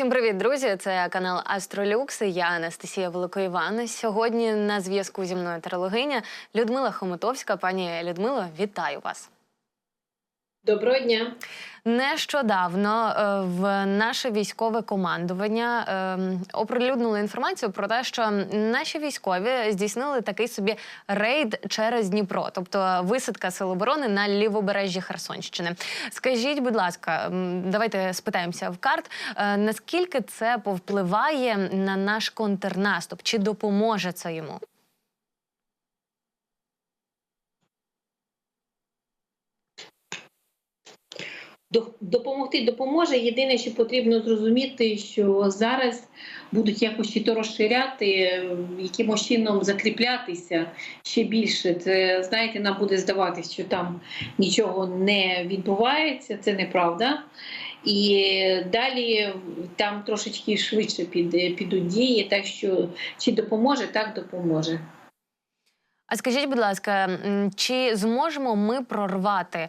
Всім привіт, друзі! Це канал Астролюкс. Я Анастасія Великоївана. Сьогодні на зв'язку зі мною тарологиня Людмила Хомутовська. Пані Людмило, вітаю вас. Доброго дня. Нещодавно е, в наше військове командування е, оприлюднило інформацію про те, що наші військові здійснили такий собі рейд через Дніпро, тобто висадка сил оборони на лівобережжі Херсонщини. Скажіть, будь ласка, давайте спитаємося в карт, е, наскільки це повпливає на наш контрнаступ? Чи допоможе це йому? Допомогти допоможе. Єдине, що потрібно зрозуміти, що зараз будуть якось чи то розширяти, якимось чином закріплятися ще більше. Це знаєте, нам буде здаватися, що там нічого не відбувається, це неправда. І далі там трошечки швидше підуть дії. Так що чи допоможе, так допоможе. А скажіть, будь ласка, чи зможемо ми прорвати е,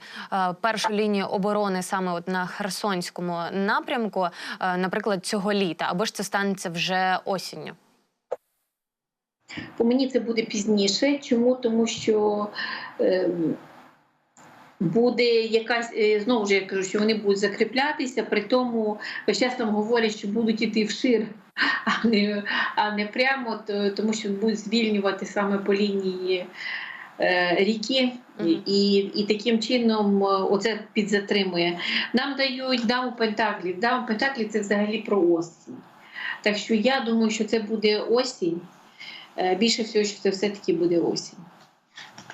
першу лінію оборони саме от на Херсонському напрямку, е, наприклад, цього літа, або ж це станеться вже осінню? По мені це буде пізніше. Чому? Тому що ем, буде якась е, знову ж я кажу, що вони будуть закріплятися, при тому весь час нам говорять, що будуть іти вшир, а не, а не прямо, то- тому що будуть звільнювати саме по лінії. е, Ріки і, і таким чином е, оце підзатримує. Нам дають даму Пентаклів. Даму Пентаклі це взагалі про осінь. Так що я думаю, що це буде осінь. Е, Більше всього, що це все-таки буде осінь.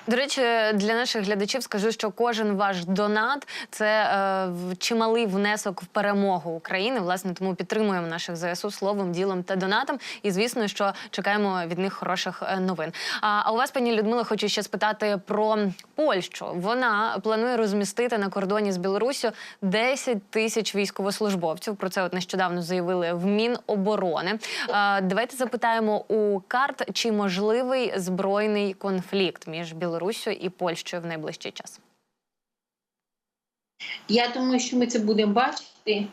До речі, для наших глядачів скажу, що кожен ваш донат це е, чималий внесок в перемогу України. Власне, тому підтримуємо наших ЗСУ словом, ділом та донатом. І звісно, що чекаємо від них хороших е, новин. А, а у вас, пані Людмила, хочу ще спитати про Польщу. Вона планує розмістити на кордоні з Білоруссю 10 тисяч військовослужбовців. Про це от нещодавно заявили в Міноборони. А, давайте запитаємо у карт, чи можливий збройний конфлікт між Білоруссю і Польщею в найближчий час. Я думаю, що ми це будемо бачити.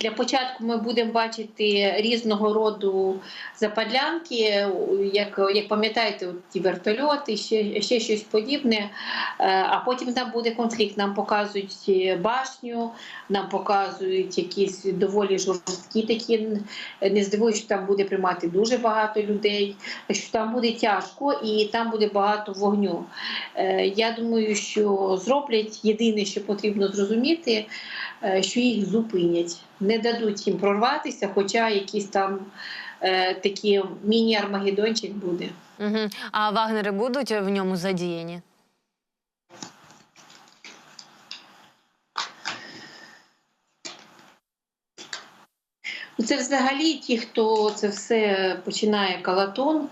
Для початку ми будемо бачити різного роду западлянки, як, як пам'ятаєте, ті вертольоти, ще, ще щось подібне. Е, А потім там буде конфлікт. Нам показують башню, нам показують якісь доволі жорсткі такі. Не здивуюсь, що там буде приймати дуже багато людей, що там буде тяжко і там буде багато вогню. Е, Я думаю, що зроблять єдине, що потрібно зрозуміти, е, що їх зупинять, не дадуть їм прорватися, хоча якийсь там е, такий міні-армагеддончик буде. Угу. А вагнери будуть в ньому задіяні? Ну, Це взагалі ті, хто це все починає калатон,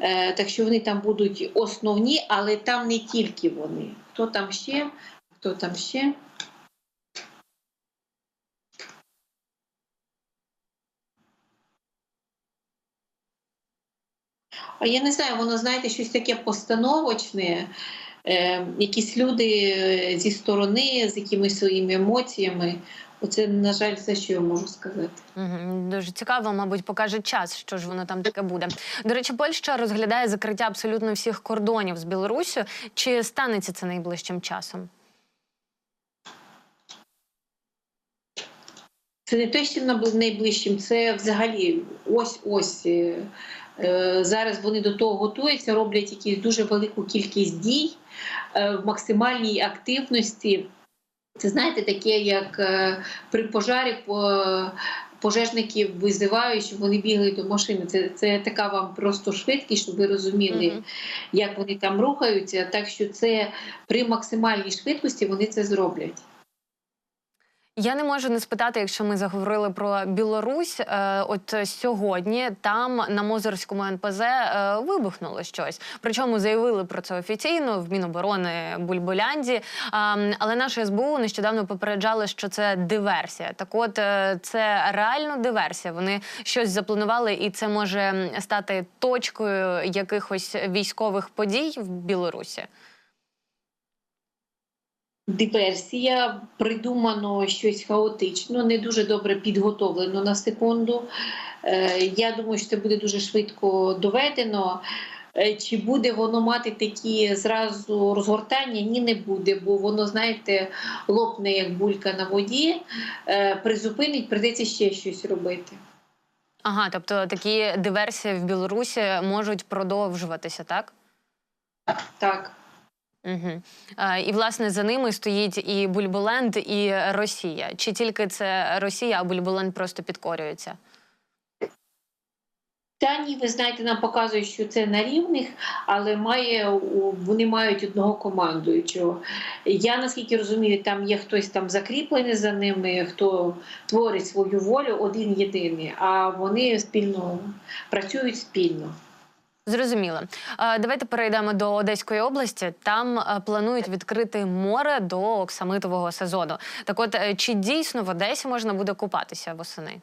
е, так що вони там будуть основні, але там не тільки вони. Хто там ще? Хто там ще? Я не знаю, воно, знаєте, щось таке постановочне. Е, якісь люди е, зі сторони, з якимись своїми емоціями. Оце, на жаль, все, що я можу сказати. Угу. Дуже цікаво, мабуть, покаже час, що ж воно там таке буде. До речі, Польща розглядає закриття абсолютно всіх кордонів з Білоруссю. Чи станеться це найближчим часом? Це не те, що найближчим, це взагалі ось ось. Е, Зараз вони до того готуються, роблять якусь дуже велику кількість дій е, в максимальній активності. Це знаєте, таке, як е, при пожарі по- пожежників визивають, щоб вони бігли до машини. Це, це така вам просто швидкість, щоб ви розуміли, Мгм. як вони там рухаються. Так що це при максимальній швидкості вони це зроблять. Я не можу не спитати, якщо ми заговорили про Білорусь. Е, от сьогодні там на Мозорському НПЗ е, вибухнуло щось. Причому заявили про це офіційно в Міноборони Бульбулянді. Але наше СБУ нещодавно попереджали, що це диверсія. Так, от е, це реально диверсія. Вони щось запланували, і це може стати точкою якихось військових подій в Білорусі. Диверсія, придумано щось хаотично, не дуже добре підготовлено на секунду. Е, Я думаю, що це буде дуже швидко доведено. Е, Чи буде воно мати такі зразу розгортання? Ні, не буде, бо воно, знаєте, лопне як булька на воді, Е, призупинить, прийдеться ще щось робити. Ага, тобто такі диверсії в Білорусі можуть продовжуватися, так? Так. Угу. І власне за ними стоїть і Бульболенд, і Росія. Чи тільки це Росія, а Бульболенд просто підкорюється? Та ні, ви знаєте, нам показують, що це на рівних, але має вони мають одного командуючого. Я наскільки розумію, там є хтось там закріплений за ними, хто творить свою волю, один єдиний, а вони спільно працюють спільно. Зрозуміло. Давайте перейдемо до Одеської області. Там е, планують відкрити море до оксамитового сезону. Так, от е, чи дійсно в Одесі можна буде купатися восени?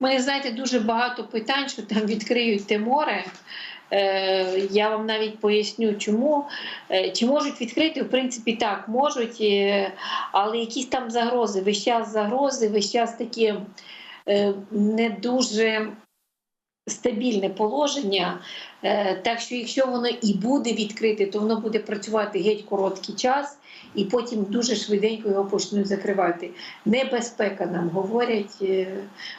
Мене, знаєте, дуже багато питань, що там відкриють те море. Е, я вам навіть поясню, чому. Чи можуть відкрити? В принципі, так, можуть, але якісь там загрози, весь час загрози, весь час такі не дуже стабільне положення. Е, так що, якщо воно і буде відкрите, то воно буде працювати геть короткий час, і потім дуже швиденько його почнуть закривати. Небезпека нам говорять, е,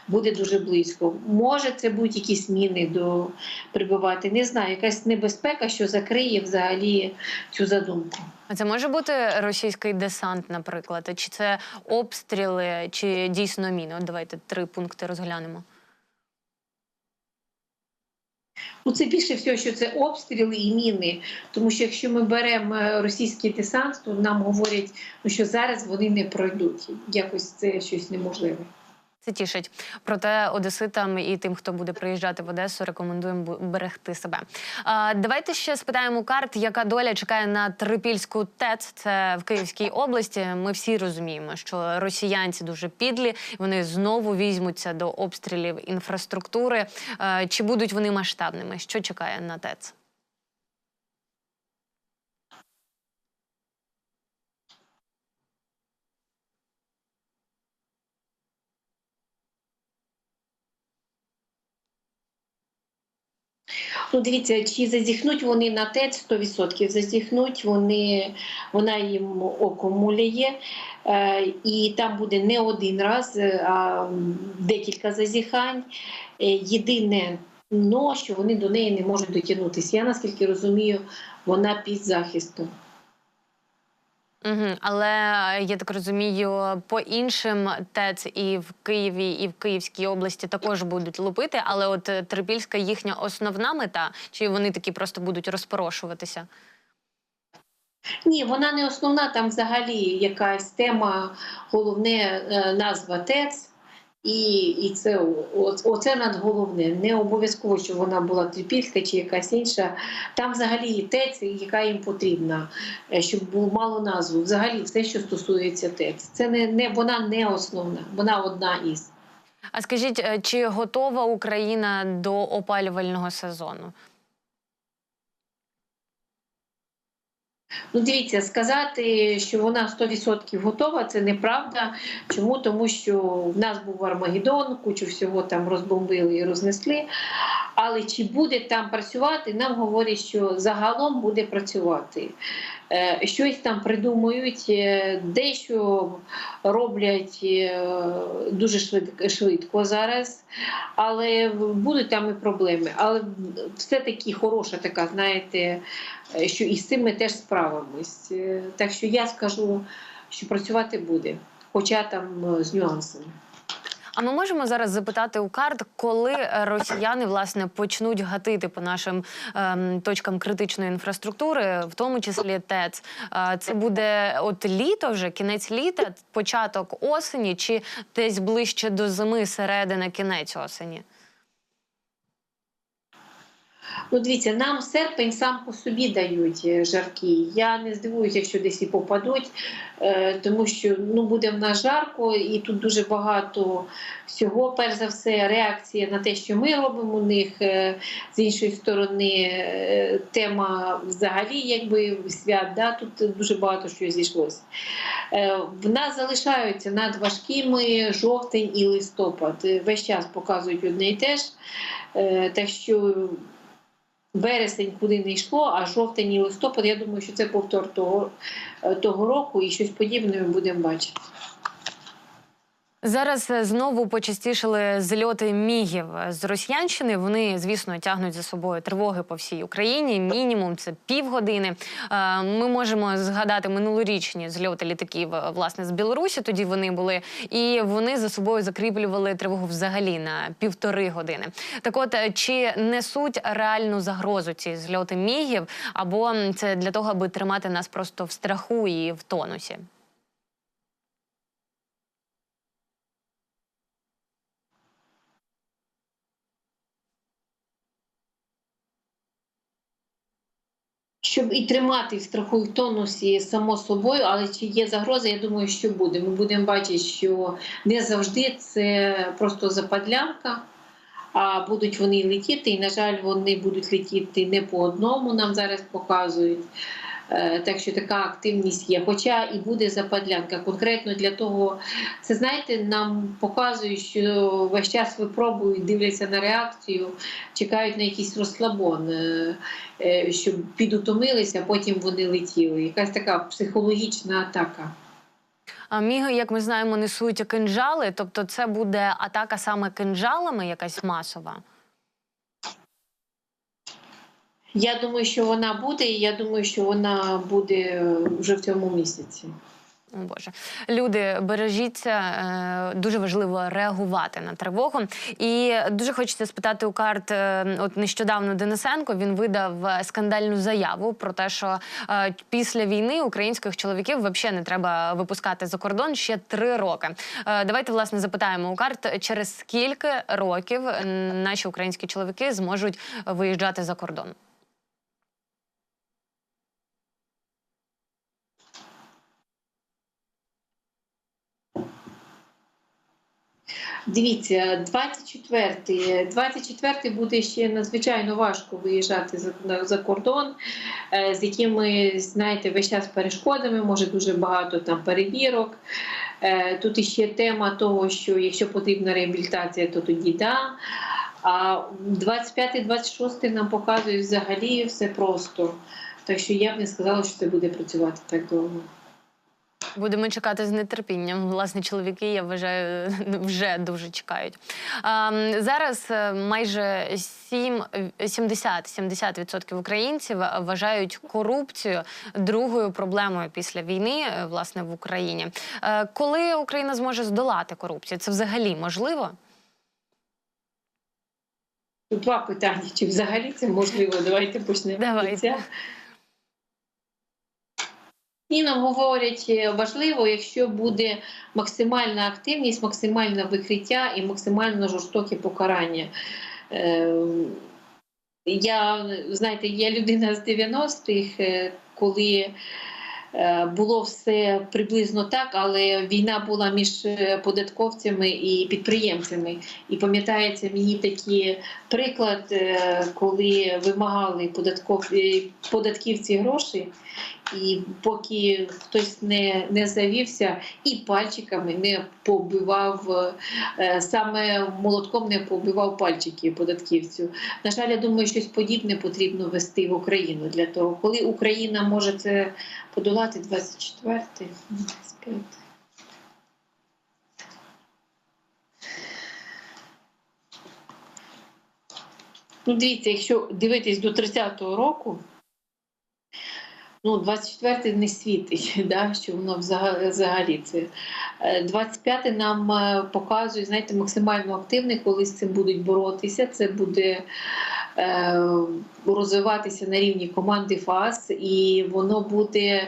буде дуже близько. Може, це будуть якісь міни до прибувати. Не знаю, якась небезпека, що закриє взагалі цю задумку. А це може бути російський десант, наприклад, чи це обстріли, чи дійсно міни? От давайте три пункти розглянемо. Ну, це більше всього, що це обстріли і міни. Тому що якщо ми беремо е, російський десант, то нам говорять, ну, що зараз вони не пройдуть. Якось це щось неможливе. Це тішить. Проте одеситам і тим, хто буде приїжджати в Одесу, рекомендуємо берегти себе. А, давайте ще спитаємо карт, яка доля чекає на Трипільську ТЕЦ. Це в Київській області. Ми всі розуміємо, що росіянці дуже підлі. Вони знову візьмуться до обстрілів інфраструктури. Чи будуть вони масштабними? Що чекає на ТЕЦ? Ну, дивіться, чи зазіхнуть вони на ТЕЦ 100%, зазіхнуть вони, вона їм око муляє, е, і там буде не один раз, е, а декілька зазіхань. Е, єдине, но, що вони до неї не можуть дотягнутися. Я наскільки розумію, вона під захистом. Угу. Але я так розумію, по іншим ТЕЦ і в Києві, і в Київській області також будуть лупити. Але от е, Трипільська їхня основна мета, чи вони такі просто будуть розпорошуватися? Ні, вона не основна, там взагалі якась тема, головне е, назва ТЕЦ. І, і це оце оце надголовне. Не обов'язково, щоб вона була трипільська чи якась інша. Там взагалі і ТЕЦ, яка їм потрібна, е, щоб було мало назву. Взагалі все, що стосується ТЕЦ. Це не, не вона не основна, вона одна із. А скажіть, е, чи готова Україна до опалювального сезону? Ну, дивіться, сказати, що вона 100% готова, це неправда. Чому? Тому що в нас був Армагеддон, кучу всього там розбомбили і рознесли. Але чи буде там працювати, нам говорять, що загалом буде працювати. Е, Щось там придумують, е, дещо роблять е, дуже швидко, зараз, але будуть там і проблеми. Але все-таки хороша така, знаєте, що і з цим ми теж справимось. Так що я скажу, що працювати буде, хоча там з нюансами. А ми можемо зараз запитати у карт, коли е, росіяни власне почнуть гатити по нашим ем, точкам критичної інфраструктури, в тому числі ТЕЦ. Е, це буде от літо, вже кінець літа, початок осені, чи десь ближче до зими, середина, кінець осені? Ну, дивіться, нам серпень сам по собі дають е, жаркі. Я не здивуюся, якщо десь і попадуть, е, тому що ну, буде в нас жарко, і тут дуже багато всього. Перш за все, реакція на те, що ми робимо у них. Е, З іншої сторони, тема взагалі якби свят. Да? Тут дуже багато що зійшлося. В нас залишаються надважкими жовтень і листопад. Весь час показують одне і те ж. Так що вересень куди не йшло, а жовтень і листопад, я думаю, що це повтор того, е, того року і щось подібне ми будемо бачити. Зараз е, знову почастішили зльоти мігів з Росіянщини. Вони, звісно, тягнуть за собою тривоги по всій Україні. Мінімум це півгодини. Е, Ми можемо згадати минулорічні зльоти літаків е, власне з Білорусі. Тоді вони були, і вони за собою закріплювали тривогу взагалі на півтори години. Так, от е, чи несуть реальну загрозу ці зльоти мігів, або це для того, аби тримати нас просто в страху і в тонусі? Щоб і тримати страху в тонусі само собою, але чи є загроза, я думаю, що буде. Ми будемо бачити, що не завжди це просто западлянка, а будуть вони летіти, і, на жаль, вони будуть летіти не по одному, нам зараз показують. Е, Так що така активність є. Хоча і буде западлянка. Конкретно для того, це знаєте, нам показують, що весь час випробують, дивляться на реакцію, чекають на якийсь розслабон, е, е, щоб підутомилися, а потім вони летіли. Якась така психологічна атака. А міги, як ми знаємо, несуть кинджали, тобто це буде атака саме кинджалами, якась масова. Я думаю, що вона буде, і я думаю, що вона буде вже в цьому місяці. О Боже, люди, бережіться, е, дуже важливо реагувати на тривогу. І дуже хочеться спитати у карт. е, От нещодавно Денисенко він видав е, скандальну заяву про те, що після війни українських чоловіків взагалі не треба випускати за кордон ще три роки. Давайте власне запитаємо у карт, через скільки років наші українські чоловіки зможуть виїжджати за кордон. Дивіться, 24-й 24-й буде ще надзвичайно важко виїжджати за, за кордон, е, з якими, знаєте, весь час перешкодами, може дуже багато там перевірок. Е, Тут іще тема того, що якщо потрібна реабілітація, то тоді да. А 25-26 нам показують взагалі все просто. Так що я б не сказала, що це буде працювати так довго. Будемо чекати з нетерпінням. Власне, чоловіки, я вважаю, вже дуже чекають. А, зараз е, майже 7, 70-70% українців вважають корупцію другою проблемою після війни, е, власне, в Україні. Е, Коли Україна зможе здолати корупцію? Це взагалі можливо? Два питання. Чи взагалі це можливо? Давайте почнемо. Давайте. Нам говорять, е, важливо, якщо буде максимальна активність, максимальне викриття і максимально жорстоке покарання. Е, Я, знаєте, я людина з 90-х, е, коли було все приблизно так, але війна була між податковцями і підприємцями. І пам'ятається мені такий приклад, коли вимагали податківці гроші, і поки хтось не, не завівся і пальчиками не побивав, е, саме молотком не побивав пальчики податківцю. На жаль, я думаю, щось подібне потрібно вести в Україну для того, коли Україна може це подолати 24-й, 25-й. Ну, дивіться, якщо дивитись до 30-го року, ну, 24-й не світить, да, що воно взагалі це. Е, 25-й нам е, показує, знаєте, максимально активний, коли з цим будуть боротися. Це буде е, розвиватися на рівні команди ФАС, і воно буде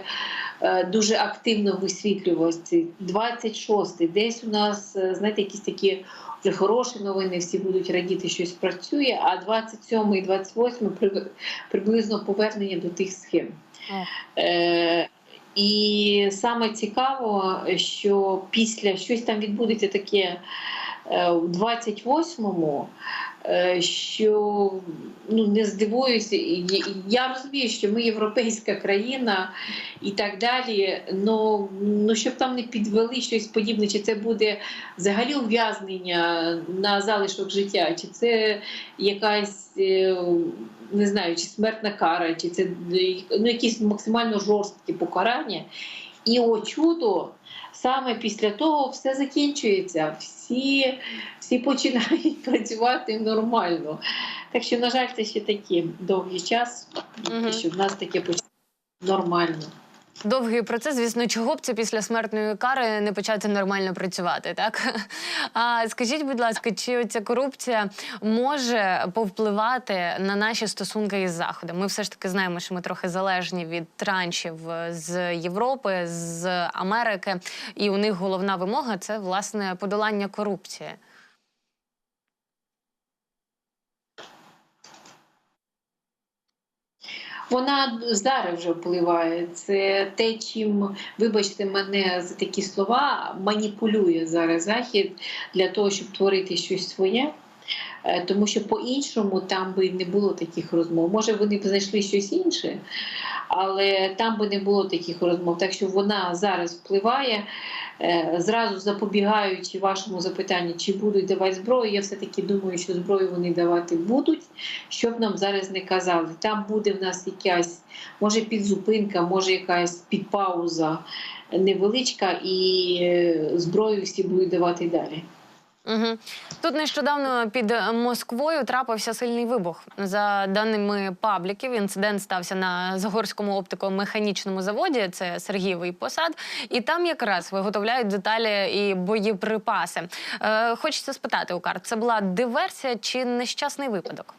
е, дуже активно висвітлюватися. 26-й, десь у нас, е, знаєте, якісь такі вже хороші новини, всі будуть радіти, щось працює. А 27 і 28 при- приблизно повернення до тих схем. Е, і саме цікаво, що після щось там відбудеться таке е, в 28-му, е, що ну не здивуюся. Я розумію, що ми європейська країна і так далі. Ну, ну щоб там не підвели щось подібне, чи це буде взагалі ув'язнення на залишок життя, чи це якась. Не знаю, чи смертна кара, чи це ну, якісь максимально жорсткі покарання. І о чудо, саме після того все закінчується. Всі, всі починають працювати нормально. Так що, на жаль, це ще такий довгий час, угу. що в нас таке починається нормально. Довгий процес, звісно, чого б це після смертної кари не почати нормально працювати, так? А скажіть, будь ласка, чи ця корупція може повпливати на наші стосунки із Заходом? Ми все ж таки знаємо, що ми трохи залежні від траншів з Європи, з Америки, і у них головна вимога це власне подолання корупції. Вона зараз вже впливає. Це те, чим, вибачте мене за такі слова, маніпулює зараз Захід для того, щоб творити щось своє. Е, Тому що по-іншому там би не було таких розмов. Може, вони б знайшли щось інше, але там би не було таких розмов. Так що вона зараз впливає, Е, зразу запобігаючи вашому запитанню, чи будуть давати зброю. Я все-таки думаю, що зброю вони давати будуть, щоб нам зараз не казали. Там буде в нас якась, може, підзупинка, може якась підпауза невеличка, і е, зброю всі будуть давати далі. Угу. Тут нещодавно під Москвою трапився сильний вибух. За даними пабліків, інцидент стався на Загорському оптико-механічному заводі. Це Сергієвий посад, і там якраз виготовляють деталі і боєприпаси. Е, хочеться спитати, Укар, це була диверсія чи нещасний випадок?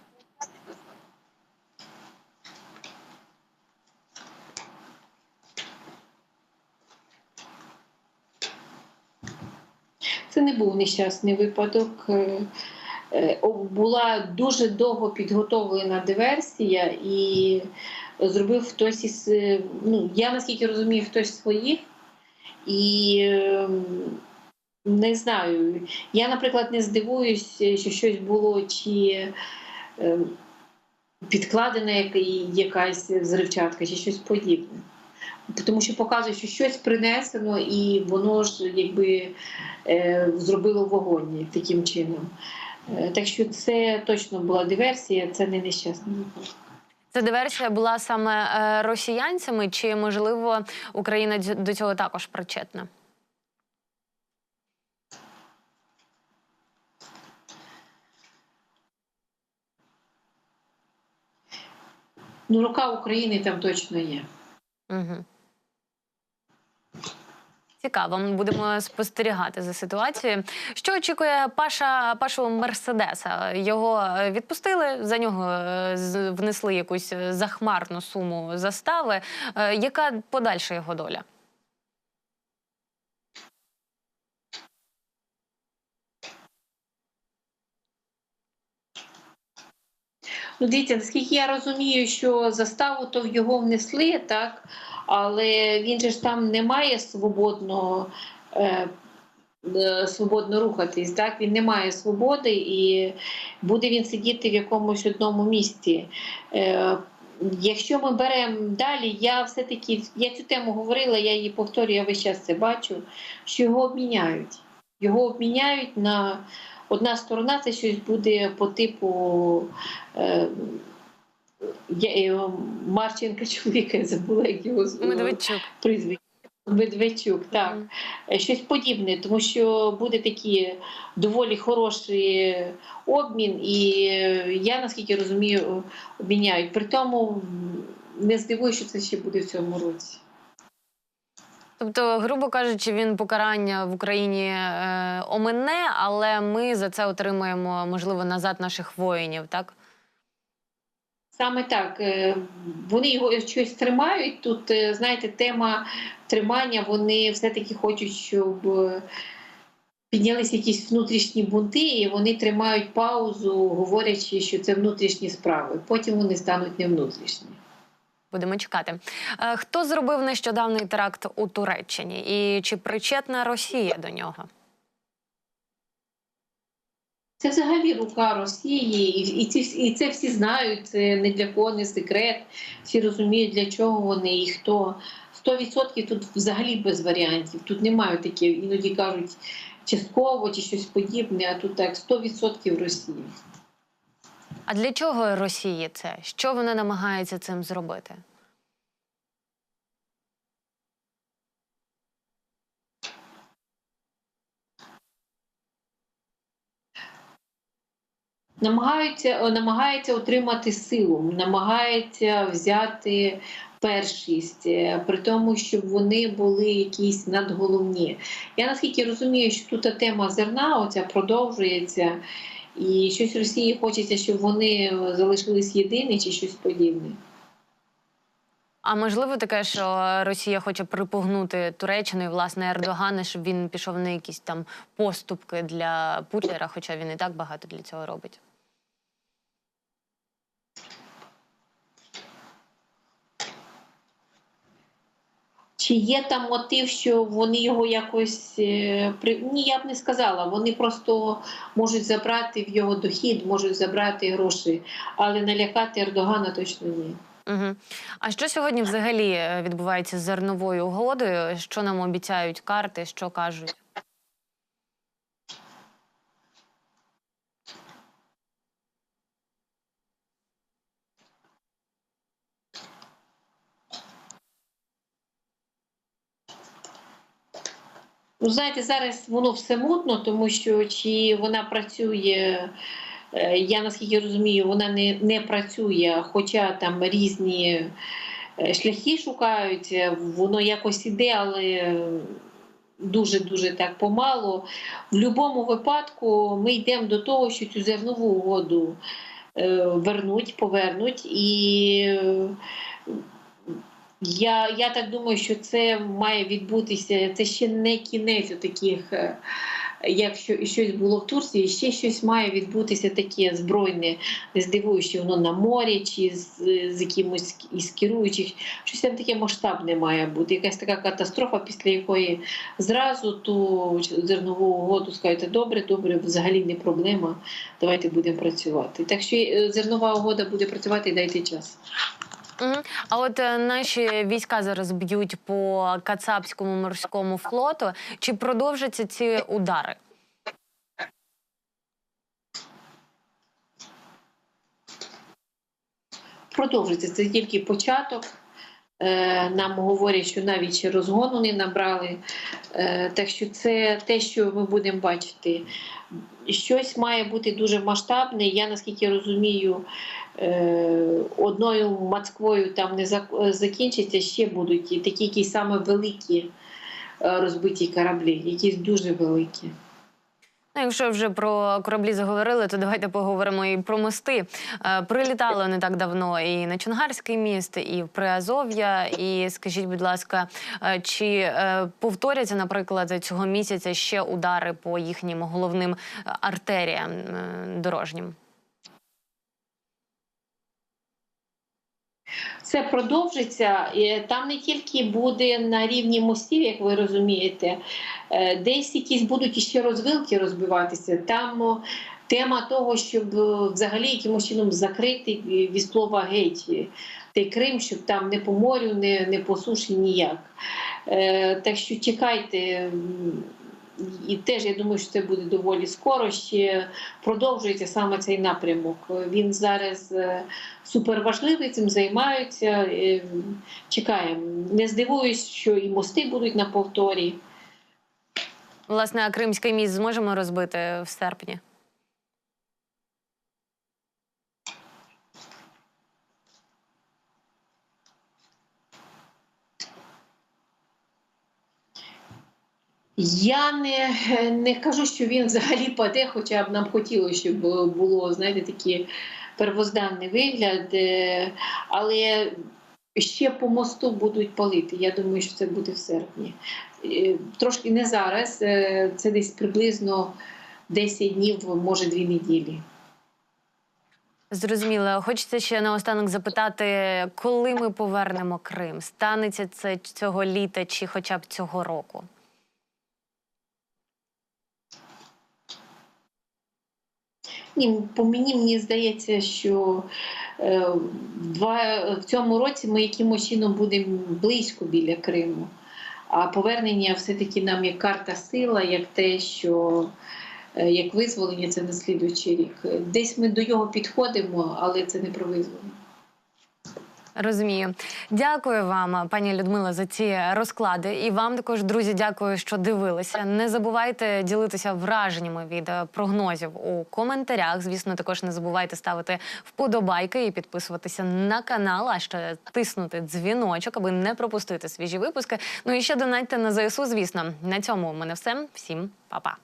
Це не був нещасний випадок. Е, е, Була дуже довго підготовлена диверсія, і зробив хтось із е, ну я наскільки розумію, хтось своїх. І е, не знаю. Я, наприклад, не здивуюсь, що щось було чи е, підкладена якась взривчатка, чи щось подібне. Тому що показує, що щось принесено, і воно ж якби е, зробило вогонь таким чином. Е, Так що це точно була диверсія, це не нещасний випадок. Ця диверсія була саме е, росіянцями, чи можливо Україна до цього також причетна? Ну, рука України там точно є. Угу. Цікаво, ми будемо спостерігати за ситуацією. Що очікує Паша Пашу Мерседеса? Його е, відпустили, за нього е, внесли якусь е, захмарну суму застави. Яка подальша його доля? Ну, дивіться, наскільки я розумію, що заставу то в його внесли, так, але він же ж там не має свободно, е, е, свободно рухатись, так? він не має свободи і буде він сидіти в якомусь одному місці. Е, Якщо ми беремо далі, я все-таки я цю тему говорила, я її повторюю, я весь час це бачу, що його обміняють. Його обміняють на одна сторона, це щось буде по типу е, я, е, Марченка чоловіка, я забула, як його Медведчук. прізвище. Медведчук, так. Мгм. Е, Щось подібне, тому що буде такий доволі хороший обмін, і я наскільки розумію, обміняють. При тому не здивуюся, що це ще буде в цьому році. Тобто, грубо кажучи, він покарання в Україні е, омине, але ми за це отримаємо, можливо, назад наших воїнів, так? Саме так, е, вони його щось тримають. Тут, е, знаєте, тема тримання, вони все-таки хочуть, щоб е, піднялися якісь внутрішні бунти, і вони тримають паузу, говорячи, що це внутрішні справи. Потім вони стануть не внутрішні. Будемо чекати. Е, Хто зробив нещодавний теракт у Туреччині? І чи причетна Росія до нього? Це взагалі рука Росії, і, ці, і це всі знають. Це не для кого не секрет. Всі розуміють, для чого вони і хто. 100% тут взагалі без варіантів. Тут немає таке, іноді кажуть частково чи щось подібне, а тут так 100% Росії. А для чого Росії це? Що вона намагається цим зробити? Намагаються, намагається отримати силу, намагається взяти першість, е, при тому, щоб вони були якісь надголовні. Я наскільки розумію, що тут тема зерна оця продовжується, і щось Росії хочеться, щоб вони залишились єдині чи щось подібне. А можливо таке, що Росія хоче припугнути Туреччину і власне Ердогана, щоб він пішов на якісь там поступки для Путіна, хоча він і так багато для цього робить. Чи є там мотив, що вони його якось е, при ні, я б не сказала. Вони просто можуть забрати в його дохід, можуть забрати гроші, але налякати Ердогана точно ні. Угу. А що сьогодні взагалі е, відбувається з зерновою угодою? Що нам обіцяють карти, що кажуть? Ну, знаєте, зараз воно все мутно, тому що чи вона працює, е, я наскільки розумію, вона не, не працює, хоча там різні е, шляхи шукаються, воно якось іде, але дуже-дуже так помало. В будь-якому випадку ми йдемо до того, що цю зернову угоду е, вернуть, повернуть і. Я, я так думаю, що це має відбутися. Це ще не кінець таких, е, якщо щось було в Турції, ще щось має відбутися таке збройне. Не здивуюсь, що воно на морі чи з, з якимось із керуючих. Щось там таке масштабне має бути. Якась така катастрофа, після якої зразу ту зернову угоду скажете, добре, добре, взагалі не проблема. Давайте будемо працювати. Так що е, зернова угода буде працювати, дайте час. А от е, наші війська зараз б'ють по Кацапському морському флоту. Чи продовжаться ці удари? продовжиться. Це тільки початок. Е, Нам говорять, що навіть ще розгону не набрали. Е, Так що це те, що ми будемо бачити. Щось має бути дуже масштабне. Я наскільки розумію, одною Москвою там не зак- закінчиться, ще будуть і такі якісь саме великі е, розбиті кораблі, якісь дуже великі. Ну, якщо вже про кораблі заговорили, то давайте поговоримо і про мости. Е, Прилітало не так давно і на Чонгарський міст, і в Приазов'я. І скажіть, будь ласка, е, чи е, повторяться, наприклад, цього місяця ще удари по їхнім головним е, артеріям е, дорожнім? Це продовжиться. Там не тільки буде на рівні мостів, як ви розумієте, е, десь якісь будуть іще розвилки розбиватися. Там тема того, щоб взагалі якимось чином закрити від слова геть той Крим, щоб там не по морю, не, не по суші ніяк. Е, Так що чекайте. І теж я думаю, що це буде доволі скоро. Ще продовжується саме цей напрямок. Він зараз е, суперважливий, цим займаються. е, Чекаємо. Не здивуюсь, що і мости будуть на повторі. Власне, а Кримський міст зможемо розбити в серпні? Я не, не кажу, що він взагалі паде, хоча б нам хотілося, щоб було знаєте, такий первозданний вигляд. е, Але ще по мосту будуть палити. Я думаю, що це буде в серпні. Е, Трошки не зараз, е, це десь приблизно 10 днів, може 2 неділі. Зрозуміло. Хочеться ще наостанок запитати, коли ми повернемо Крим? Станеться це цього літа чи хоча б цього року? Ні, по мені мені здається, що е, в цьому році ми якимось чином будемо близько біля Криму. А повернення все-таки нам як карта сила, як те, що е, як визволення це на слідуючий рік. Десь ми до його підходимо, але це не про визволення. Розумію. Дякую вам, пані Людмила, за ці розклади. І вам також, друзі, дякую, що дивилися. Не забувайте ділитися враженнями від прогнозів у коментарях. Звісно, також не забувайте ставити вподобайки і підписуватися на канал, а ще тиснути дзвіночок, аби не пропустити свіжі випуски. Ну і ще донатьте на ЗСУ. Звісно, на цьому у мене все. Всім па-па.